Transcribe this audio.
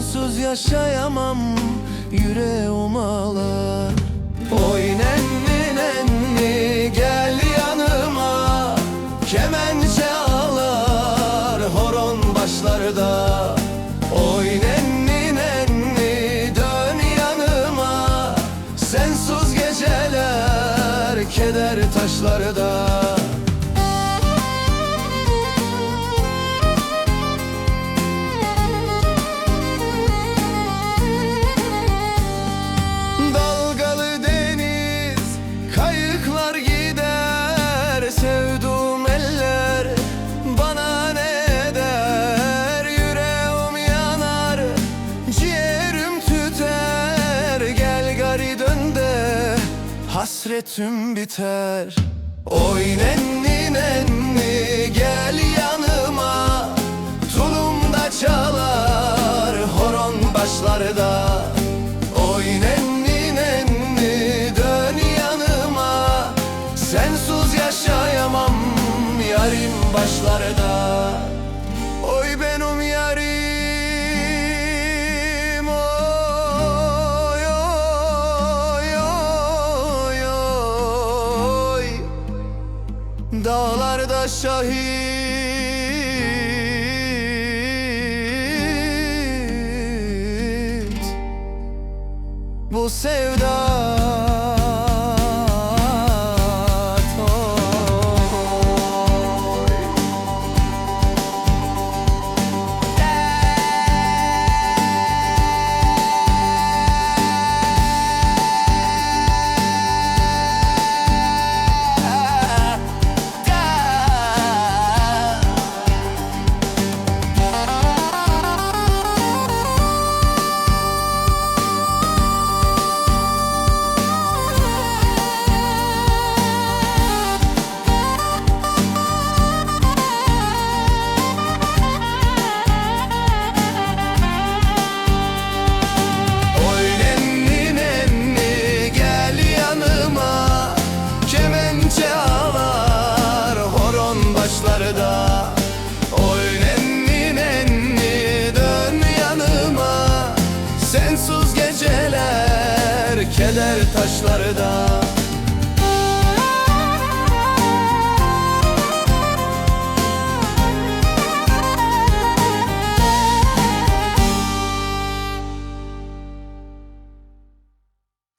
Sensiz yaşayamam Yüreğim ağlar. Oy nenni nenni Gel yanıma. Kemençe ağlar Horon başlarda. Oy nenni nenni Dön yanıma. Sensiz geceler Keder taşlarda Hasretim biter. Oy nenni nenni Gel yanıma. Tulumda çalar Horon başlarda Şahit. Bu sevda yanıma